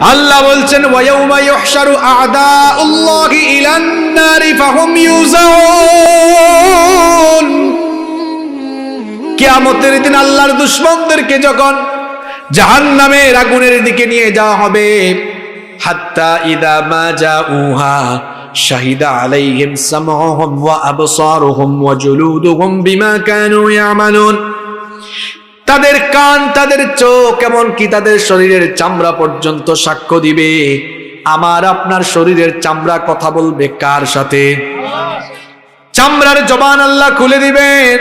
আল্লাহ বলছেন কিয়ামতের দিন আল্লাহর দুশমনদেরকে যখন জাহান্নামের আগুনের দিকে নিয়ে যাওয়া হবে, হাত্তা ইদা মা জাউহা শাহিদা আলাইহিম বিমা তাদের কান, তাদের চোখ, এমনকি তাদের শরীরের চামড়া পর্যন্ত সাক্ষ্য দিবে। আমার আপনার শরীরের চামড়া কথা বলবে কার সাথে? চামড়ার জবান আল্লাহ খুলে দিবেন।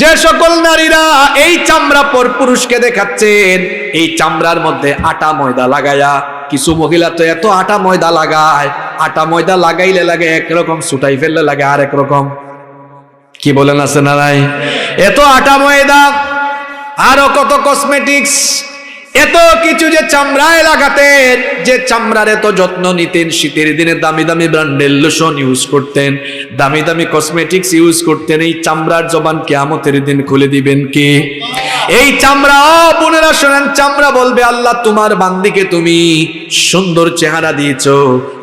যে সকল নারীরা এই চামড়া পর পুরুষকে দেখাচ্ছেন, এই চামড়ার মধ্যে আটা ময়দা লাগায়া। কিছু মহিলা তো এত আটা ময়দা লাগায়, আটা ময়দা লাগাইলে লাগে একরকম সুটাই ফেললে লাগে আর রকম। কি বলেন আছে না এত আটা ময়দা আরও কত কসমেটিক্স এত কিছু যে চামড়ায় লাগাতেন যে চামড়ার এত যত্ন নিতেন, শীতের দিনে দামি দামি ব্র্যান্ডের লোশন ইউজ করতেন, দামি দামি কসমেটিক্স ইউজ করতেন, এই চামড়ার জবান কেয়ামতের দিন খুলে দিবেন কি? এই চামড়া বোনেরা শোনেন, চামড়া বলবে, আল্লাহ, তোমার বান্দিকে তুমি সুন্দর চেহারা দিয়েছ,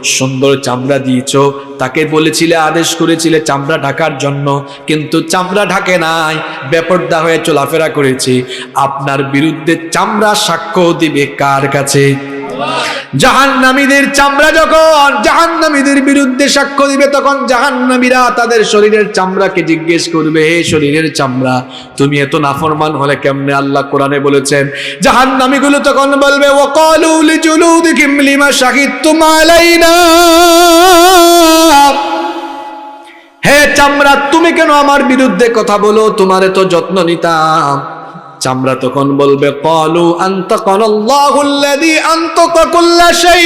সুন্দর চামড়া দিয়েছ। তাকে বলেছিলে, আদেশ করেছিলে চামড়া ঢাকার জন্য, কিন্তু চামড়া ঢাকে নাই, বেপর্দা হয়ে চলাফেরা করেছে। আপনার বিরুদ্ধে চামড়া সাক্ষ্য দিবে কার কাছে? জাহান্নামীদের চামড়া যখন, জাহান্নামীদের বিরুদ্ধে সাক্ষ্য দিবে, তখন তাদের শরীরের চামড়াকে জিজ্ঞেস করবে, হে শরীরের চামড়া, তুমি এত নাফরমান হলে কেমনে? আল্লাহ কোরআনে বলেছেন তখন বলবে আলাইনা। হে চামড়া, তুমি কেন আমার বিরুদ্ধে কথা বলো? তোমার এত যত্ন নিতাম। চামড়া তখন বলবে, কলু আন্তকল্লাহুল্লাযী আন্তকা কুল্লা শাই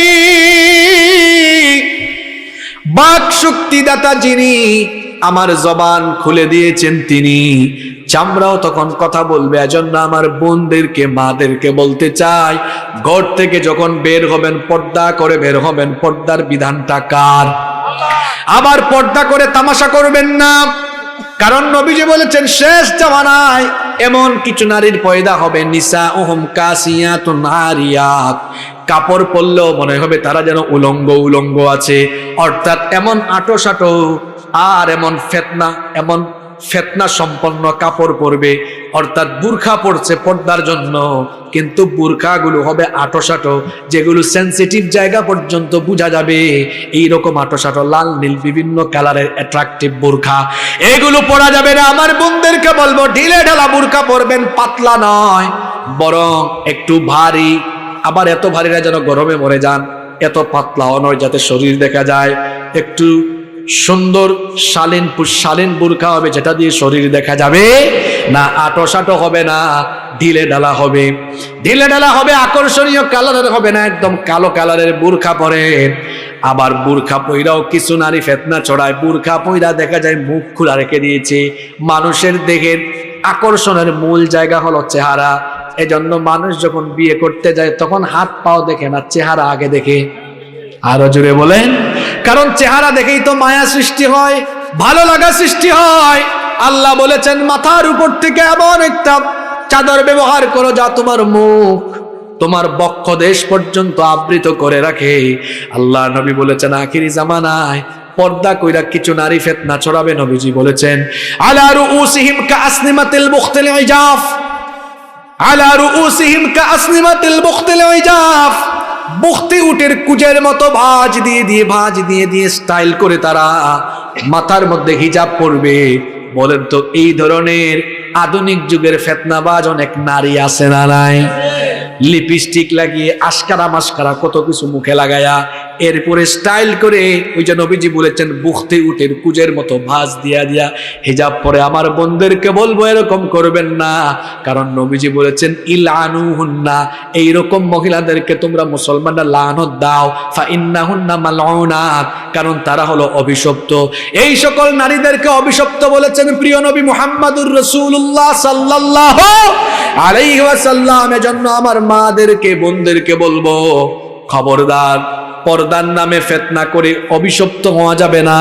বাক শক্তিদাতা যিনি, আমার জবান খুলে দিয়েছেন তিনি। চামড়াও তখন কথা বলবে, এজন্য আমার বোনদেরকে, মাদেরকে বলতে চাই, ঘর থেকে যখন বের হবেন, পর্দা করে বের হবেন, পর্দার বিধানটা কার? আবার পর্দা করে তামাশা করবেন না। কারণ নবীজি বলেছেন, শেষ জামানায় এমন কিছু নারীর পয়দা হবে। নিসা ওহম কাসিয়াত নারিয়াত কাপড় পরলেও মনে হবে তারা যেন উলঙ্গ উলঙ্গ আছে। অর্থাৎ এমন আটো সাটো আর এমন ফেতনা, এমন ফেতনা সম্পন্ন কাপড় পরবে, অর্থাৎ বুরখা পড়ছে পর্দার জন্য। কিন্তু বুরখাগুলো হবে আটোসাটো, যেগুলো সেন্সিটিভ জায়গা পর্যন্ত বোঝা যাবে। এই রকম আটোসাটো, লাল নীল, বিভিন্ন কালারের অ্যাট্রাকটিভ বুরখা। এগুলো পরা যাবে না, আমার বোনদেরকে বলব, ঢিলে ঢালা বুরখা পরবেন, পাতলা নয়, বরং একটু ভারী। আবার এত ভারীরা যেন গরমে মরে যান, এত পাতলাও নয় যাতে শরীর দেখা যায়। একটু সুন্দর, শালীন শালীন বুরখা হবে, যেটা দিয়ে শরীর দেখা যাবে। না আটো হবে না, ঢিলে ডালা হবে। ঢিলে ডালা হবে, আকর্ষণীয় কালারের হবে না, একদম কালো কালারের বুরখা পরে। আবার বুরখা পইরাও কিছু নারী ফেতনা ছড়ায়। বুরখা পইরা দেখা যায় মুখ খোলা রেখে দিয়েছে। মানুষের দেহের আকর্ষণের মূল জায়গা হলো চেহারা। এজন্য মানুষ যখন বিয়ে করতে যায়, তখন হাত পাও দেখে না, চেহারা আগে দেখে। আরও জুড়ে বলেন। কারণ চেহারা দেখেই তো মায়া সৃষ্টি হয়, ভালো লাগা সৃষ্টি হয়। আল্লাহ বলেছেন, মাথার উপর থেকে এমন একটা চাদর ব্যবহার করো যা তোমার মুখ, তোমার বক্ষ দেশ পর্যন্ত আবৃত করে রাখে। আল্লাহ নবী বলেছেন, আখিরি জামানায় পর্দা কইরা কিছু নারী ফেতনা ছড়াবে, নবীজি বলেছেন, আলা রুউসিহিম কাসনিমাতিল মুখতিল ইজাফ, আলা রুউসিহিম কাসনিমাতিল মুখতিল ইজাফ। বুখতি উটের কুজের মতো ভাজ দিয়ে দিয়ে, ভাজ দিয়ে দিয়ে স্টাইল করে তারা মাথার মধ্যে হিজাব পরবে। বলেন তো, এই ধরনের আধুনিক যুগের ফেতনাবাজ অনেক নারী আছে না নাই? লিপস্টিক লাগিয়ে আশকারা মাস্কারা কত কিছু মুখে লাগায়া এরপরে স্টাইল করে ওই যে নবীজি বলেছেন, বুখতে উটের কুজের মতো ভাঁজ দিয়া দিয়া হিজাব পরে আমার বোনদেরকে বলব, এরকম করবেন না। কারণ নবীজি বলেছেন ইলানু হুন্না এইরকম মহিলাদেরকে তোমরা মুসলমানরা লানত দাও ফা ইন্না হুন্না মালাউনাত কারণ তারা হলো অভিশপ্ত। এই সকল নারীদেরকে অভিশপ্ত বলেছেন প্রিয় নবী মুহাম্মাদুর রাসূলুল্লাহ সাল্লাল্লাহু আলাইহি ওয়াসাল্লাম এজন্য আমার মাদেরকে বোনদেরকে বলব, খবরদার পর্দার নামে ফেতনা করে অভিশপ্ত হওয়া যাবে না,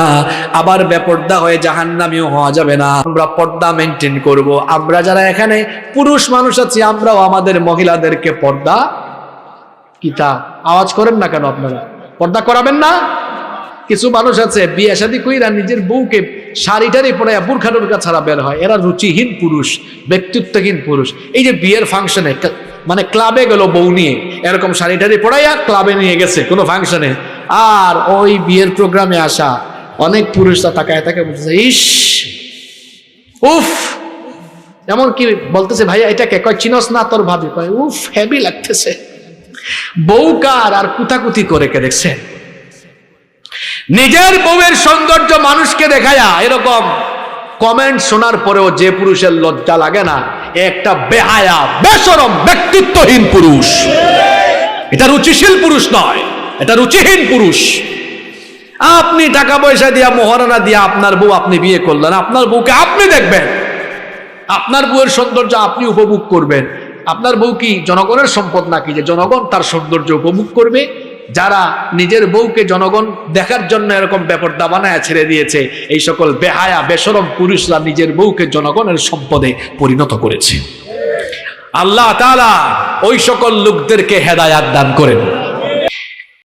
আবার বেপর্দা হয়ে জাহান্নামিও হওয়া যাবে না। আমরা পর্দা মেনটেন করব। আমরা যারা এখানে পুরুষ মানুষ আছি, আমরাও আমাদের মহিলাদেরকে পর্দা কিতা? আওয়াজ করেন না কেন আপনারা? পর্দা করাবেন না? কিছু মানুষ আছে, বিয়ে শাদী কইরা নিজের বউকে শাড়িটারি পরে বুর্খা টুরখা ছাড়া বের হয়। এরা রুচিহীন পুরুষ, ব্যক্তিত্বহীন পুরুষ। এই যে বিয়ের ফাংশনে মানে ক্লাবে গেল বউ নিয়ে। এরকম শাড়িটারি পড়াইয়া ক্লাবে নিয়ে গেছে, কোনো ফাংশনে আর ওই বিয়ের প্রোগ্রামে আসা, অনেক পুরুষরা তাকায় তাকে বলতেছে, ইস, উফ! এমন কি বলতেছে, ভাইয়া, এটা কে? কয়, চিনস না তোর ভাবি? কয়, উফ হেভি লাগতেছে। বউ কার আর কুতাকুতি করে কে দেখছে? নিজের বউয়ের সৌন্দর্য মানুষকে দেখায়া এরকম কমেন্ট শোনার পরেও যে পুরুষের লজ্জা লাগে না একটা বেহায়া, বেসরম ব্যক্তিত্বহীন পুরুষ। এটা রুচিশীল পুরুষ নয়, এটা রুচিহীন পুরুষ। আপনি টাকা পয়সা দিয়া মহারণা দিয়া আপনার বউ আপনি বিয়ে করলেন, আপনার বউকে আপনি দেখবেন। আপনার বউয়ের সৌন্দর্য আপনি উপভোগ করবেন। আপনার বউ কি জনগণের সম্পদ নাকি? যে জনগণ তার সৌন্দর্য উপভোগ করবে। যারা নিজের বউকে জনগণ দেখার জন্য এরকম ব্যাপার বানায় ছেড়ে দিয়েছে, এই সকল বেহায়া বেসরম পুরুষরা নিজের বউকে জনগণের সম্পদে পরিণত করেছে। আল্লাহ তালা ওই সকল লোকদেরকে হেদায়াত দান করেন।